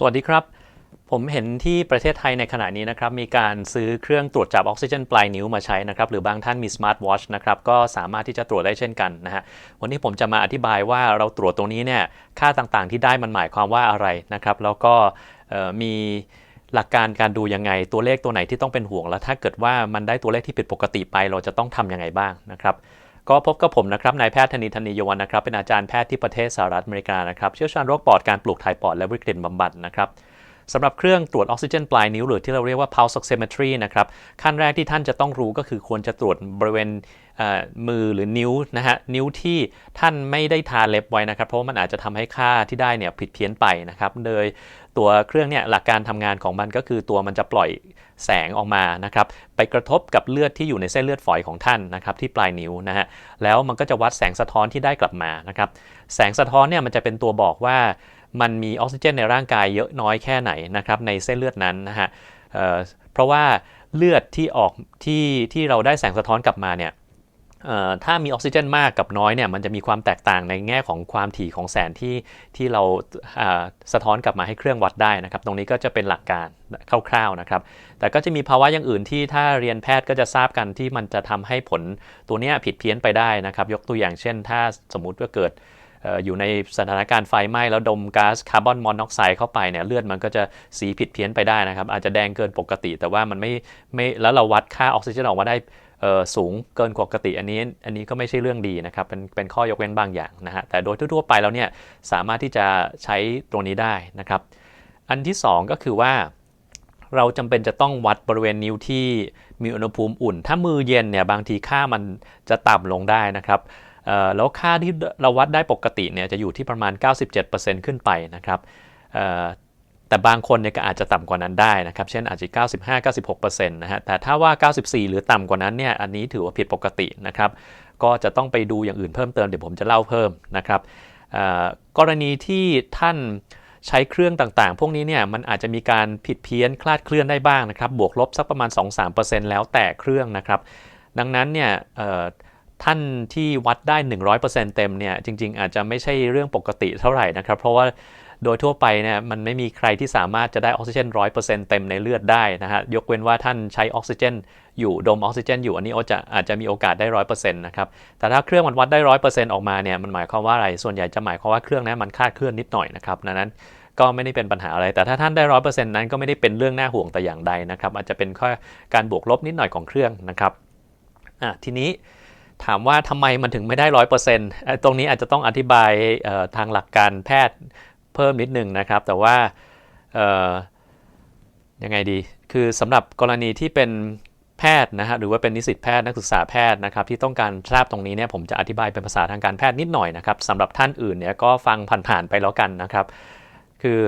สวัสดีครับ ผมเห็นที่ประเทศไทยในขณะนี้นะครับ มีการซื้อเครื่องตรวจจับออกซิเจนปลายนิ้วมาใช้นะครับ หรือบางท่านมีสมาร์ทวอชนะครับ ก็สามารถที่จะตรวจได้เช่นกันนะฮะ วันนี้ผมจะมาอธิบายว่าเราตรวจตรงนี้เนี่ย ค่าต่างๆ ที่ได้มันหมายความว่าอะไรนะครับ แล้วก็มีหลักการการดูยังไง ตัวเลขตัวไหนที่ต้องเป็นห่วง แล้วถ้าเกิดว่ามันได้ตัวเลขที่ผิดปกติไป เราจะต้องทํำยังไงบ้างนะครับ ก็พบกับผมนะครับนายแพทย์ธนิธนียวันนะครับเป็นอาจารย์แพทย์ที่ประเทศสหรัฐอเมริกานะครับเชี่ยวชาญโรคปอดการปลูกถ่ายปอดและวิกฤตบำบัดนะครับสำหรับเครื่องตรวจออกซิเจนปลายนิ้วหรือที่เราเรียกว่า pulse oximetry นะครับขั้นแรกที่ท่านจะต้องรู้ก็คือควรจะตรวจบริเวณมือหรือนิ้วนะฮะนิ้วที่ท่านไม่ได้ทาเล็บไว้นะครับ เพราะว่ามันอาจจะทำให้ค่าที่ได้เนี่ยผิดเพี้ยนไปนะครับ โดย ตัวเครื่องเนี่ยหลักการทำงานของมันก็คือตัวมันจะปล่อยแสงออกมานะครับไปกระทบกับเลือดที่อยู่ในเส้นเลือดฝอยของท่านนะครับที่ปลายนิ้วนะฮะแล้วมันก็จะวัดแสงสะท้อนที่ได้กลับมานะครับแสงสะท้อนเนี่ยมันจะเป็นตัวบอกว่ามันมีออกซิเจนในร่างกายเยอะน้อยแค่ไหนนะครับในเส้นเลือดนั้นนะฮะเเพราะว่าเลือดที่ออกที่ที่เราได้แสงสะท้อนกลับมาเนี่ย ถ้ามีออกซิเจนมากกับน้อยเนี่ยมันจะมีความแตกต่างในแง่ของความถี่ของแสงที่ที่เราสะท้อนกลับมาให้เครื่องวัดได้นะครับ ตรงนี้ก็จะเป็นหลักการคร่าวๆนะครับ แต่ก็จะมีภาวะอย่างอื่นที่ถ้าเรียนแพทย์ก็จะทราบกันที่มันจะทำให้ผลตัวนี้ผิดเพี้ยนไปได้นะครับ ยกตัวอย่างเช่น ถ้าสมมุติว่าเกิดอยู่ในสถานการณ์ไฟไหม้แล้วดมก๊าซคาร์บอนมอนอกไซด์เข้าไปเนี่ยเลือดมันก็จะสีผิดเพี้ยนไปได้นะครับ อาจจะแดงเกินปกติ แต่ว่ามันไม่ไม่แล้วเราวัดค่าออกซิเจนออกมาได้ สูงเกินกว่าปกติอันนี้อันนี้ก็ไม่ใช่เรื่องดีนะครับเป็นเป็นข้อยกเว้นบางอย่างนะฮะแต่โดยทั่วไปแล้วเนี่ยสามารถที่จะใช้ตรงนี้ได้นะครับ อันที่ 2 ก็คือว่า เราจำเป็นจะต้องวัดบริเวณนิ้วที่มีอุณหภูมิอุ่น ถ้ามือเย็นเนี่ยบางทีค่ามันจะต่ำลงได้นะครับแล้วค่าที่เราวัดได้ปกติเนี่ยจะอยู่ที่ประมาณ 97%ขึ้นไปนะครับ แต่บางคนเนี่ยก็อาจจะต่ำกว่านั้นได้นะครับ เช่นอาจจะ 95-96%นะฮะ แต่ถ้าว่า 94 หรือต่ำกว่านั้นเนี่ย อันนี้ถือว่าผิดปกตินะครับ ก็จะต้องไปดูอย่างอื่นเพิ่มเติม เดี๋ยวผมจะเล่าเพิ่มนะครับ กรณีที่ท่านใช้เครื่องต่างๆ พวกนี้เนี่ย มันอาจจะมีการผิดเพี้ยนคลาดเคลื่อนได้บ้างนะครับ บวกลบสักประมาณ 2-3%แล้วแต่เครื่องนะครับ ดังนั้นเนี่ยท่านที่วัดได้ 100%เต็มเนี่ย จริง ๆ อาจจะไม่ใช่เรื่องปกติเท่าไหร่นะครับ เพราะว่า โดยทั่วไปเนี่ยมันไม่มีใครที่สามารถจะได้ออกซิเจนร้อยเปอร์เซ็นต์เต็มในเลือดได้นะฮะยกเว้นว่าท่านใช้ออกซิเจนอยู่ดมออกซิเจนอยู่อันนี้จะอาจจะมีโอกาสได้ร้อยเปอร์เซ็นต์นะครับแต่ถ้าเครื่องมันวัดได้ร้อยเปอร์เซ็นต์ออกมาเนี่ยมันหมายความว่าอะไรส่วนใหญ่จะหมายความว่าเครื่องนั้นมันคาดเคลื่อนนิดหน่อยนะครับดังนั้นก็ไม่ได้เป็นปัญหาอะไร แต่ถ้าท่านได้ร้อยเปอร์เซ็นต์นั้นก็ไม่ได้เป็นเรื่องน่าห่วงแต่อย่างใดนะครับอาจจะเป็นแค่การบวกลบนิดหน่อยของเครื่องนะครับอะทีนี้ถามว่าทำไมมันถึงไม่ได้ร้อยเปอร์เซ็นต์ตรงนี้อาจจะต้องอธิบายทางหลักการแพทย์ เพิ่มนิดนึงนะครับ แต่ว่ายังไงดีคือสำหรับกรณีที่เป็นแพทย์นะฮะหรือว่าเป็นนิสิตแพทย์นักศึกษาแพทย์นะครับที่ต้องการทราบตรงนี้เนี่ยผมจะอธิบายเป็นภาษาทางการแพทย์นิดหน่อยนะครับสำหรับท่านอื่นเนี่ยก็ฟังผ่านๆไปแล้วกันนะครับ คือ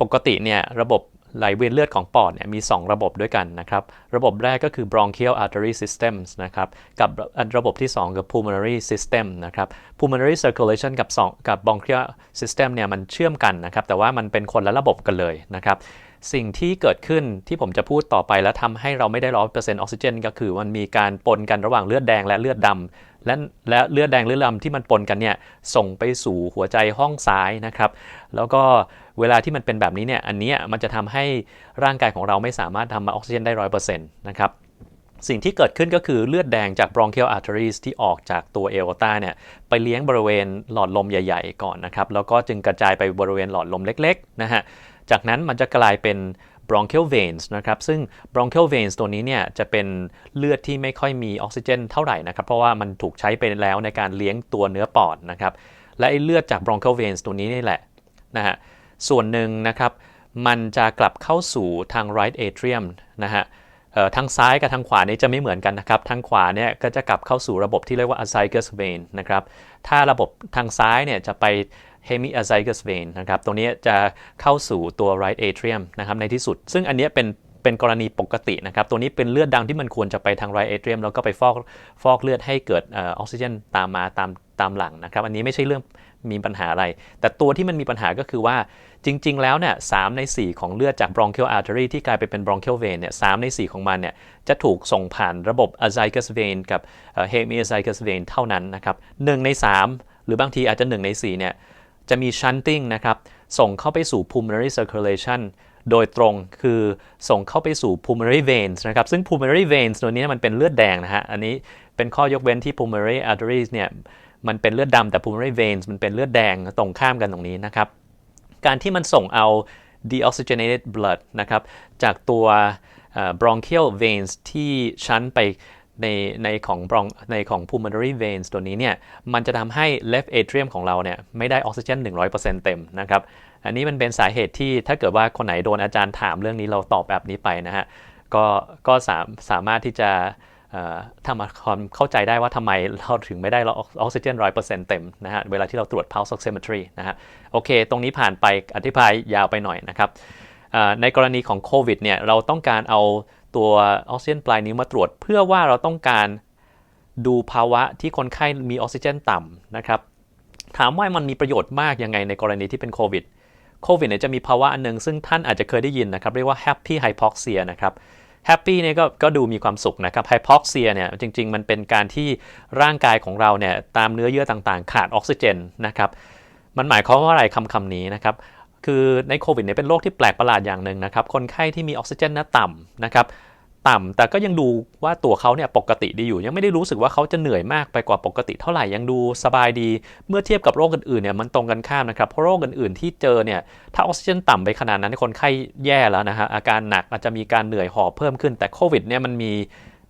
ปกติเนี่ยระบบ ไหลเวียนเลือดของปอดเนี่ยมี 2 ระบบด้วยกันนะครับ ระบบแรกก็คือ bronchial artery systems นะครับ กับระบบที่2คือ pulmonary system นะครับ pulmonary circulation กับ2กับ bronchial system เนี่ยมันเชื่อมกันนะครับ แต่ว่ามันเป็นคนละระบบกันเลยนะครับ สิ่งที่เกิดขึ้นที่ผมจะพูดต่อไปแล้วทำให้เราไม่ได้ร้อยเปอร์เซ็นต์ออกซิเจนก็คือมันมีการปนกันระหว่างเลือดแดงและเลือดดำ และและเลือดแดงเลือดดำที่มันปนกันเนี่ยส่งไปสู่หัวใจห้องซ้ายนะครับ แล้วก็เวลาที่มันเป็นแบบนี้เนี่ยอันนี้มันจะทำให้ร่างกายของเราไม่สามารถทำมาออกซิเจนได้ร้อยเปอร์เซ็นต์นะครับสิ่งที่เกิดขึ้นก็คือเลือดแดงจาก bronchial arteries ที่ออกจากตัวเอโอตาเนี่ยไปเลี้ยงบริเวณหลอดลมใหญ่ ๆ ก่อนนะครับ แล้วก็จึงกระจายไปบริเวณหลอดลมเล็ก ๆ นะฮะ จากนั้นมันจะกลายเป็น bronchial veins นะครับซึ่ง bronchial veins ตัวนี้เนี่ยจะเป็นเลือดที่ไม่ค่อยมีออกซิเจนเท่าไหร่นะครับ เพราะว่ามันถูกใช้ไปแล้วในการเลี้ยงตัวเนื้อปอดนะครับ และไอ้เลือดจาก bronchial veins ตัวนี้นี่แหละนะฮะส่วนหนึ่งนะครับมันจะกลับเข้าสู่ทาง right atrium นะฮะทางซ้ายกับทางขวานี้จะไม่เหมือนกันนะครับ ทางขวาเนี่ยก็จะกลับเข้าสู่ระบบที่เรียกว่า azygous vein นะครับ ถ้าระบบทางซ้ายเนี่ยจะไป hemiazygous vein นะครับ ตรงนี้จะเข้าสู่ตัว right atrium นะครับในที่สุด ซึ่งอันนี้เป็นเป็นกรณีปกตินะครับ ตัวนี้เป็นเลือดดังที่มันควรจะไปทาง right atrium แล้วก็ไปฟอกฟอกเลือดให้เกิดออกซิเจนตามมาตามตามหลังนะครับ อันนี้ไม่ใช่เรื่องมีปัญหาอะไร แต่ตัวที่มันมีปัญหาก็คือว่าจริง ๆ แล้วเนี่ยสใน 4 ของเลือดจาก bronchial artery ที่กลายไปเป็น bronchial vein เนี่ยสใน 4 ของมันเนี่ยจะถูกส่งผ่านระบบ azygous vein กับ hemiazygous vein เท่านั้นนะครับ1ใน 3 หรือบางทีอาจจะ 1 ใน4เนี่ย จะมี shunting นะครับ ส่งเข้าไปสู่ pulmonary circulation โดยตรงคือส่งเข้าไปสู่ pulmonary veins นะครับ ซึ่ง pulmonary veins ตัวนี้มันเป็นเลือดแดงนะฮะ อันนี้เป็นข้อยกเว้นที่ pulmonary arteries เนี่ย มันเป็นเลือดดำแต่ pulmonary veins มันเป็นเลือดแดงตรงข้ามกันตรงนี้นะครับ การที่มันส่งเอา deoxygenated blood นะครับ จากตัว bronchial veins ที่ชั้นไป ในในของ bron ในของ pulmonary veins ตัวนี้เนี่ยมันจะทำให้ left atrium ของเราเนี่ยไม่ได้ออกซิเจน 100%เต็มนะครับอันนี้มันเป็นสาเหตุที่ถ้าเกิดว่าคนไหนโดนอาจารย์ถามเรื่องนี้เราตอบแบบนี้ไปนะฮะก็ก็สาสามารถที่จะทำมาความเข้าใจได้ว่าทำไมเราถึงไม่ได้ออกซิเจนร้อยเปอร์เซ็นต์เต็มนะฮะเวลาที่เราตรวจ pulse oximetry นะฮะโอเค ตรงนี้ผ่านไปอธิบายยาวไปหน่อยนะครับในกรณีของโควิดเนี่ยเราต้องการเอา ตัวออกซิเจนปลายนิ้วมาตรวจ เพื่อว่าเราต้องการดูภาวะที่คนไข้มีออกซิเจนต่ำนะครับถามว่ามันมีประโยชน์มากยังไงในกรณีที่เป็นโควิดโควิดเนี่ยจะมีภาวะอันนึงซึ่งท่านอาจจะเคยได้ยินนะครับเรียกว่า happy hypoxia นะครับแฮปปี้เนี่ยก็ก็ดูมีความสุขนะครับไฮพ็อกเซียเนี่ยจริง ๆ มันเป็นการที่ร่างกายของเราเนี่ยตามเนื้อเยื่อต่างๆ ขาดออกซิเจนนะครับมันหมายความว่าอะไรคำคำนี้นะครับ คือในโควิดเนี่ยเป็นโรคที่แปลกประหลาดอย่างหนึ่งนะครับ คนไข้ที่มีออกซิเจนน่ต่ำนะครับต่ำแต่ก็ยังดูว่าตัวเขาเนี่ยปกติดีอยู่ ยังไม่ได้รู้สึกว่าเขาจะเหนื่อยมากไปกว่าปกติเท่าไหร่ยังดูสบายดี เมื่อเทียบกับโรคอื่นๆเนี่ยมันตรงกันข้ามนะครับเพราะโรคอื่นๆที่เจอเนี่ยถ้าออกซิเจนต่ำไปขนาดนั้นคนไข้แย่แล้วนะฮะอาการหนักอาจจะมีการเหนื่อยหอบเพิ่มขึ้นแต่โควิดเนี่ยมันมี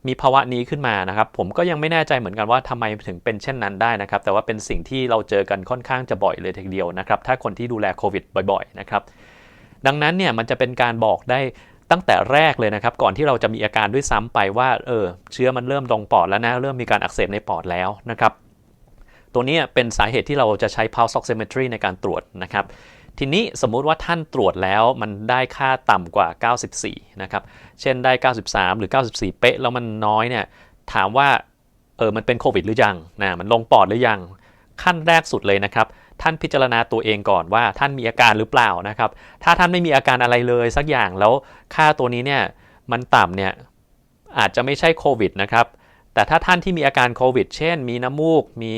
มีภาวะนี้ขึ้นมานะครับ ผมก็ยังไม่แน่ใจเหมือนกันว่าทำไมถึงเป็นเช่นนั้นได้นะครับ แต่ว่าเป็นสิ่งที่เราเจอกันค่อนข้างจะบ่อยเลยทีเดียวนะครับ ถ้าคนที่ดูแลโควิดบ่อย ๆ นะครับ ดังนั้นเนี่ยมันจะเป็นการบอกได้ตั้งแต่แรกเลยนะครับ ก่อนที่เราจะมีอาการด้วยซ้ำไปว่าเออเชื้อมันเริ่มลงปอดแล้วนะ เริ่มมีการอักเสบในปอดแล้วนะครับ ตัวนี้เป็นสาเหตุที่เราจะใช้ pulse oximetry ในการตรวจนะครับ ทีนี้สมมุติว่าท่านตรวจแล้วมันได้ค่าต่ำกว่า 94 นะครับ เช่นได้ 93 หรือ 94 เป๊ะ แล้วมันน้อยเนี่ย ถามว่า เออ มันเป็นโควิดหรือยัง นะ มันลงปอดหรือยัง ขั้นแรกสุดเลยนะครับ ท่านพิจารณาตัวเองก่อนว่าท่านมีอาการหรือเปล่านะครับ ถ้าท่านไม่มีอาการอะไรเลยสักอย่าง แล้วค่าตัวนี้เนี่ย มันต่ำเนี่ย อาจจะไม่ใช่โควิดนะครับแต่ถ้าท่านที่มีอาการโควิด เช่น มีน้ำมูก มี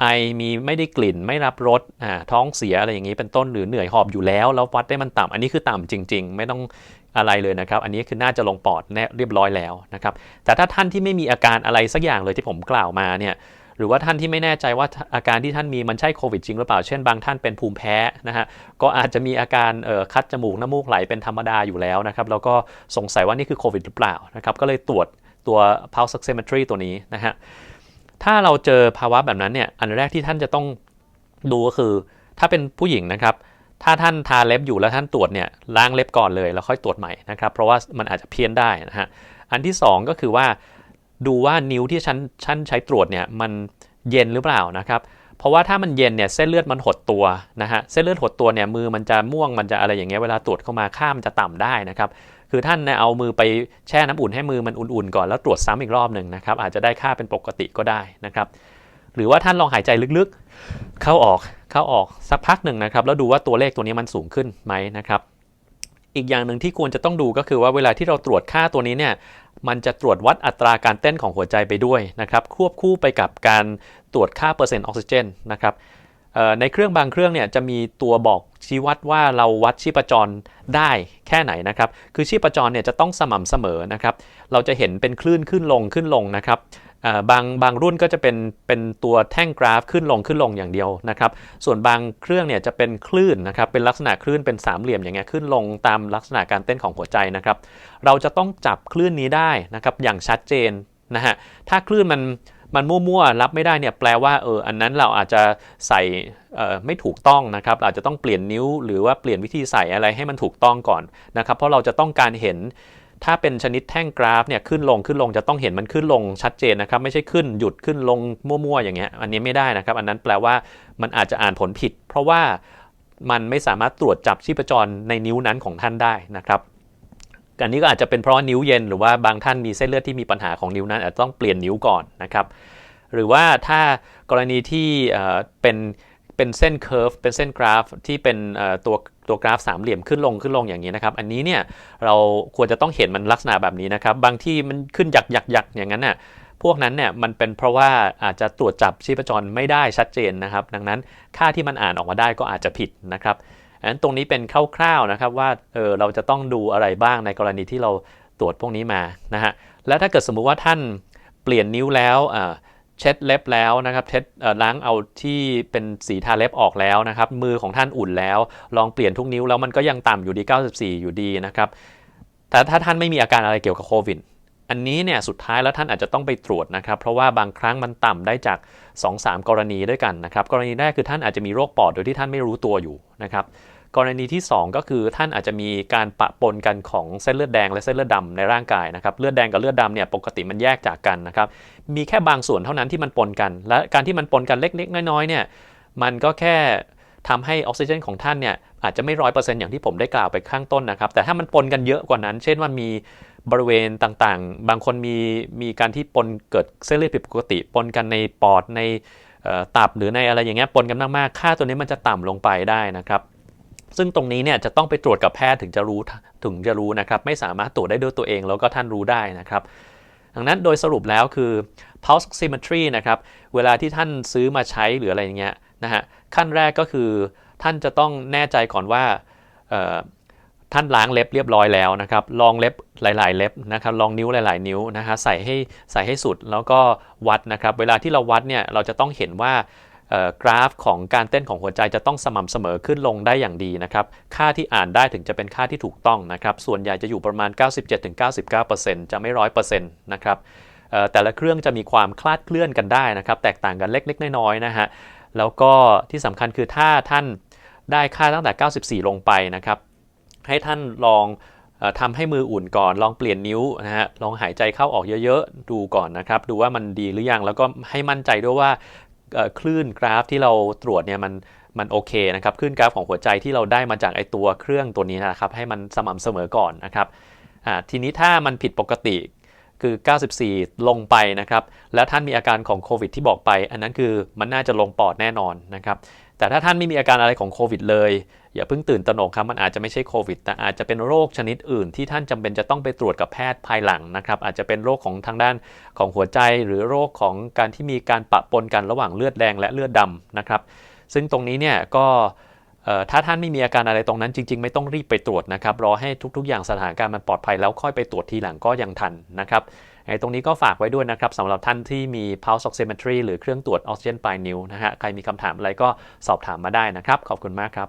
ไอมีไม่ได้กลิ่นไม่รับรสอ่าท้องเสียอะไรอย่างนี้เป็นต้นหรือเหนื่อยหอบอยู่แล้ว แล้ววัดได้มันต่ำอันนี้คือต่ำจริง ๆ ไม่ต้องอะไรเลยนะครับ อันนี้คือน่าจะลงปอดแน่เรียบร้อยแล้วนะครับ แต่ถ้าท่านที่ไม่มีอาการอะไรสักอย่างเลยที่ผมกล่าวมาเนี่ยหรือว่าท่านที่ไม่แน่ใจว่าอาการที่ท่านมีมันใช่โควิดจริงหรือเปล่า เช่นบางท่านเป็นภูมิแพ้นะฮะ ก็อาจจะมีอาการคัดจมูกน้ำมูกไหลเป็นธรรมดาอยู่แล้วนะครับ แล้วก็สงสัยว่านี่คือโควิดหรือเปล่านะครับ ก็เลยตรวจตัว pulse oximetry ตัวนี้นะฮะ ถ้าเราเจอภาวะแบบนั้นเนี่ย อันแรกที่ท่านจะต้องดูก็คือ ถ้าเป็นผู้หญิงนะครับ ถ้าท่านทาเล็บอยู่แล้วท่านตรวจเนี่ยล้างเล็บก่อนเลยแล้วค่อยตรวจใหม่นะครับ เพราะว่ามันอาจจะเพี้ยนได้นะฮะ อันที่ 2 ก็คือว่าดูว่านิ้วที่ชั้นชั้นใช้ตรวจเนี่ยมันเย็นหรือเปล่านะครับ เพราะว่าถ้ามันเย็นเนี่ยเส้นเลือดมันหดตัวนะฮะ เส้นเลือดหดตัวเนี่ยมือมันจะม่วงมันจะอะไรอย่างเงี้ยเวลาตรวจเข้ามาค่ามันจะต่ำได้นะครับ คือท่านเนี่ยเอามือไปแช่น้ำอุ่นให้มือมันอุ่นๆก่อนแล้วตรวจซ้ำอีกรอบหนึ่งนะครับอาจจะได้ค่าเป็นปกติก็ได้นะครับหรือว่าท่านลองหายใจลึกๆ เข้าออกเข้าออกสักพักหนึ่งนะครับแล้วดูว่าตัวเลขตัวนี้มันสูงขึ้นไหมนะครับอีกอย่างหนึ่งที่ควรจะต้องดูก็คือว่าเวลาที่เราตรวจค่าตัวนี้เนี่ยมันจะตรวจวัดอัตราการเต้นของหัวใจไปด้วยนะครับควบคู่ไปกับการตรวจค่าเปอร์เซ็นต์ออกซิเจนนะครับ ในเครื่องบางเครื่องเนี่ยจะมีตัวบอกชี้วัดว่าเราวัดชีพจรได้แค่ไหนนะครับ คือชีพจรเนี่ยจะต้องสม่ำเสมอนะครับ เราจะเห็นเป็นคลื่นขึ้นลงขึ้นลงนะครับบางบางรุ่นก็จะเป็นเป็นตัวแท่งกราฟขึ้นลงขึ้นลงอย่างเดียวนะครับ ส่วนบางเครื่องเนี่ยจะเป็นคลื่นนะครับ เป็นลักษณะคลื่นเป็นสามเหลี่ยมอย่างเงี้ยขึ้นลงตามลักษณะการเต้นของหัวใจนะครับ เราจะต้องจับคลื่นนี้ได้นะครับอย่างชัดเจนนะฮะ ถ้าคลื่นมัน มันมั่วๆรับไม่ได้เนี่ยแปลว่าเอออันนั้นเราอาจจะใส่ไม่ถูกต้องนะครับอาจจะต้องเปลี่ยนนิ้วหรือว่าเปลี่ยนวิธีใส่อะไรให้มันถูกต้องก่อนนะครับเพราะเราจะต้องการเห็นถ้าเป็นชนิดแท่งกราฟเนี่ยขึ้นลงขึ้นลงจะต้องเห็นมันขึ้นลงชัดเจนนะครับ ไม่ใช่ขึ้นหยุดขึ้นลงมั่วๆอย่างเงี้ยอันนี้ไม่ได้นะครับ อันนั้นแปลว่ามันอาจจะอ่านผลผิด เพราะว่ามันไม่สามารถตรวจจับชีพจรในนิ้วนั้นของท่านได้นะครับ อันนี้ก็อาจจะเป็นเพราะนิ้วเย็นหรือว่าบางท่านมีเส้นเลือดที่มีปัญหาของนิ้วนั้นอาจจะต้องเปลี่ยนนิ้วก่อนนะครับหรือว่าถ้ากรณีที่เป็นเป็นเส้นเคอร์ฟเป็นเส้นกราฟที่เป็นตัวตัวกราฟสามเหลี่ยมขึ้นลงขึ้นลงอย่างนี้นะครับ อันนี้เนี่ยเราควรจะต้องเห็นมันลักษณะแบบนี้นะครับ บางที่มันขึ้นหยักหยักหยักอย่างนั้นน่ะพวกนั้นเนี่ยมันเป็นเพราะว่าอาจจะตรวจจับชีพจรไม่ได้ชัดเจนนะครับ ดังนั้นค่าที่มันอ่านออกมาได้ก็อาจจะผิดนะครับ อันตรงนี้เป็นคร่าวๆนะครับว่าเออเราจะต้องดูอะไรบ้างในกรณีที่เราตรวจพวกนี้มานะฮะแล้วถ้าเกิดสมมุติว่าท่านเปลี่ยนนิ้วแล้วเช็ดเล็บแล้วนะครับเช็ดล้างเอาที่เป็นสีทาเล็บออกแล้วนะครับ มือของท่านอุ่นแล้ว ลองเปลี่ยนทุกนิ้วแล้วมันก็ยังต่ำอยู่ดี 94 อยู่ดีนะครับแต่ถ้าท่านไม่มีอาการอะไรเกี่ยวกับโควิดอันนี้เนี่ยสุดท้ายแล้วท่านอาจจะต้องไปตรวจนะครับ เพราะว่าบางครั้งมันต่ำได้จาก 2-3 กรณีด้วยกันนะครับ กรณีแรกคือท่านอาจจะมีโรคปอดโดยที่ท่านไม่รู้ตัวอยู่นะครับ กรณีที่ 2 ก็คือท่านอาจจะมีการปะปนกันของเส้นเลือดแดงและเส้นเลือดดำในร่างกายนะครับเลือดแดงกับเลือดดำเนี่ยปกติมันแยกจากกันนะครับมีแค่บางส่วนเท่านั้นที่มันปนกัน และการที่มันปนกันเล็ก ๆ น้อยๆเนี่ยมันก็แค่ทำให้ออกซิเจนของท่านเนี่ยอาจจะไม่ร้อยเปอร์เซ็นต์อย่างที่ผมได้กล่าวไปข้างต้นนะครับ แต่ถ้ามันปนกันเยอะกว่านั้น เช่นว่ามีบริเวณต่างๆ บางคนมีมีการที่ปนเกิดเส้นเลือดผิดปกติ ปนกันในปอดในตับหรือในอะไรอย่างเงี้ยปนกันมากๆ ค่าตัวนี้มันจะต่ำลงไปได้นะครับ ซึ่งตรงนี้เนี่ยจะต้องไปตรวจกับแพทย์ถึงจะรู้ถึงจะรู้นะครับ ไม่สามารถตรวจได้ด้วยตัวเองแล้วก็ท่านรู้ได้นะครับ ดังนั้นโดยสรุปแล้วคือ pulse oximetry นะครับ เวลาที่ท่านซื้อมาใช้หรืออะไรเงี้ยนะฮะขั้นแรกก็คือท่านจะต้องแน่ใจก่อนว่าท่านล้างเล็บเรียบร้อยแล้วนะครับ ลองเล็บหลาย ๆ เล็บนะครับ ลองนิ้วหลาย ๆ นิ้วนะฮะใส่ให้ใส่ให้สุดแล้วก็วัดนะครับ เวลาที่เราวัดเนี่ยเราจะต้องเห็นว่า กราฟของการเต้นของหัวใจจะต้องสม่ำเสมอขึ้นลงได้อย่างดีนะครับ ค่าที่อ่านได้ถึงจะเป็นค่าที่ถูกต้องนะครับ ส่วนใหญ่จะอยู่ประมาณ 97-99%จะไม่ 100%นะครับเอ่แต่ละเครื่องจะมีความคลาดเคลื่อนกันได้นะครับ แตกต่างกันเล็กๆ น้อยๆนะฮะ แล้วก็ที่สำคัญคือถ้าท่านได้ค่าตั้งแต่ 94 ลงไปนะครับ ให้ท่านลองอทำให้มืออุ่นก่อน ลองเปลี่ยนนิ้วนะฮะ ลองหายใจเข้าออกเยอะๆ ดูก่อนนะครับ ดูว่ามันดีหรือยัง แล้วก็ให้มั่นใจด้วยว่า คลื่นกราฟที่เราตรวจเนี่ยมันมันโอเคนะครับคลื่นกราฟของหัวใจที่เราได้มาจากไอตัวเครื่องตัวนี้นะครับให้มันสม่ำเสมอก่อนนะครับทีนี้ถ้ามันผิดปกติคือ 94 ลงไปนะครับ แล้วท่านมีอาการของโควิดที่บอกไป อันนั้นคือมันน่าจะลงปอดแน่นอนนะครับ แต่ถ้าท่านไม่มีอาการอะไรของโควิดเลย อย่าเพิ่งตื่นตระหนกครับมันอาจจะไม่ใช่โควิด แต่อาจจะเป็นโรคชนิดอื่น ที่ท่านจำเป็นจะต้องไปตรวจกับแพทย์ภายหลังนะครับอาจจะเป็นโรคของทางด้านของหัวใจ หรือโรคของการที่มีการปะปนกันระหว่างเลือดแดงและเลือดดำนะครับซึ่งตรงนี้เนี่ยก็ถ้าท่านไม่มีอาการอะไรตรงนั้นจริง ๆ ไม่ต้องรีบไปตรวจนะครับรอให้ทุกๆ อย่างสถานการณ์มันปลอดภัยแล้วค่อยไปตรวจทีหลังก็ยังทันนะครับ ตรงนี้ก็ฝากไว้ด้วยนะครับสำหรับท่านที่มี pulse oximetry หรือเครื่องตรวจออกซิเจนปลายนิ้วนะฮะใครมีคำถามอะไรก็สอบถามมาได้นะครับ ขอบคุณมากครับ